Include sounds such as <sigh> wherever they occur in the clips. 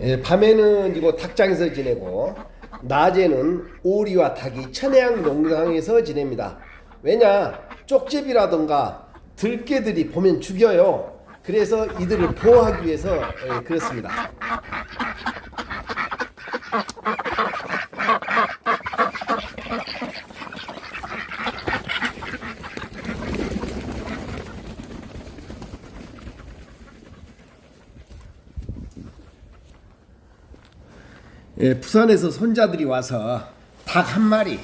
예, 밤에는 이곳 닭장에서 지내고 낮에는 오리와 닭이 천혜향 농장에서 지냅니다. 왜냐 쪽제비라던가 들개들이 보면 죽여요. 그래서 이들을 보호하기 위해서 예, 그렇습니다. 예, 부산에서 손자들이 와서 닭 한 마리,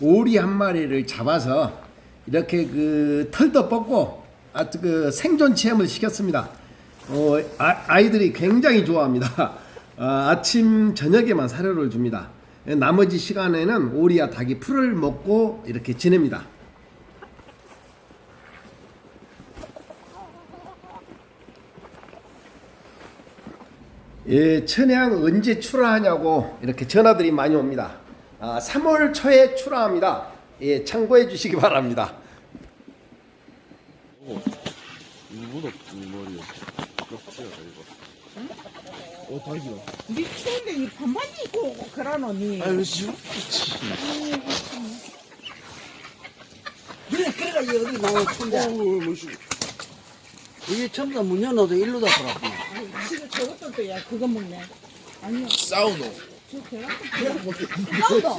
오리 한 마리를 잡아서 이렇게 그 털도 뽑고 아, 그 생존 체험을 시켰습니다. 어, 아, 이들이 굉장히 좋아합니다. <laughs> 아, 아침 저녁에만 사료를 줍니다. 예, 나머지 시간에는 오리와 닭이 풀을 먹고 이렇게 지냅니다. 예, 천양 언제 출하하냐고 이렇게 전화들이 많이 옵니다. 아, 3월 초에 출하합니다. 예, 참고해 주시기 바랍니다. 이거보다 이 머리 껍질이야 이거 어 다행이다 니 추운데 이 반바지 입고 그러노니 아유 지금 그래, 그래가 여기 나와 춘다. 어우 뭐지 이게 전부 다 문 열어도 일로 다 돌아. 지금 저것도 또야 그거 먹네. 아니요. 사우노. 저 계란 나온다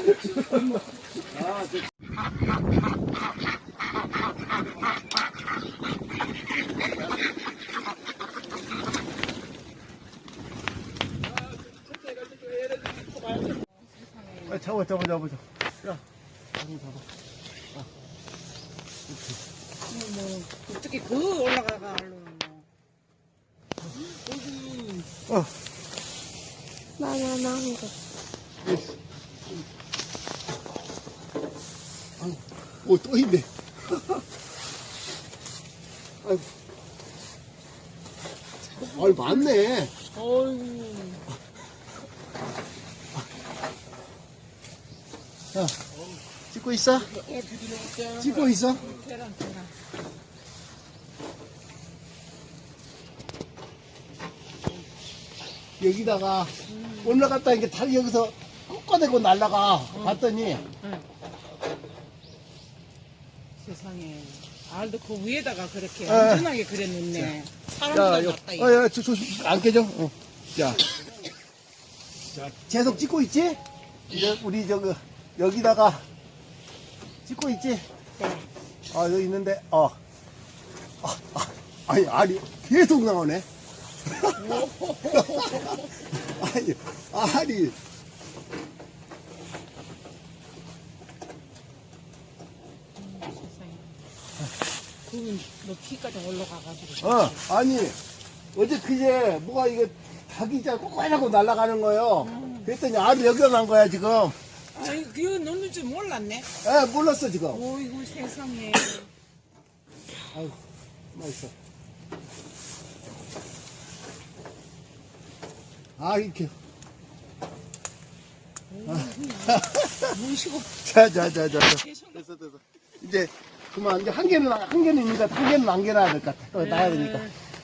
아, 잡아, 잡아, 잡아, 잡아. 뭐 어떻게 그 올라가가 알로 는뭐 오, 또 있네. <laughs> 아이고. 아이, 많네. 어이 야, 찍고 있어? 찍고 있어? 계란 계란 여기다가 올라갔다 이게 다리 여기서 꺾어대고 날라가 봤더니 세상에 알도 그 위에다가 그렇게 에. 안전하게 그래 놓네 야, 사람보다 야, 낫다 어, 이거 야, 저, 조심, 안 깨져? 어. 자. 자, 계속 찍고 있지? 이제 우리 저기, 여기다가 찍고 있지? 아, 여기 있는데, 어. 아, 아, 아니, 아니, 계속 나오네. 아니, 아니. 그건 너 키까지 올라가가지고 어, 아니, 어제 그제 뭐가 이게 닭이 진짜 꼬꼬하고 날아가는 거예요. 그랬더니 알이 여기가 난 거야, 지금. 아이 그거 넣는 줄 몰랐네 에, 몰랐어, 지금. 어이구 세상에 아유, 맛있어. 아, 이렇게. 무시고 자, 자, 자, 자. 자. 계속 됐어, 됐어. 이제, 그만, 이제 한 개는, 한 개는 있니까, 한 개는 남겨놔야 될 것 같아. 또 나야 되니까.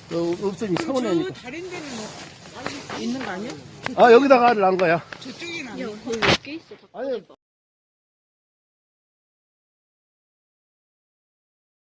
또 없으면 저 서운해니까. 다른 데는 뭐 있는 거 아니야? 아, 여기다가 알을 난 거야. 저쪽에는 아니야 아니,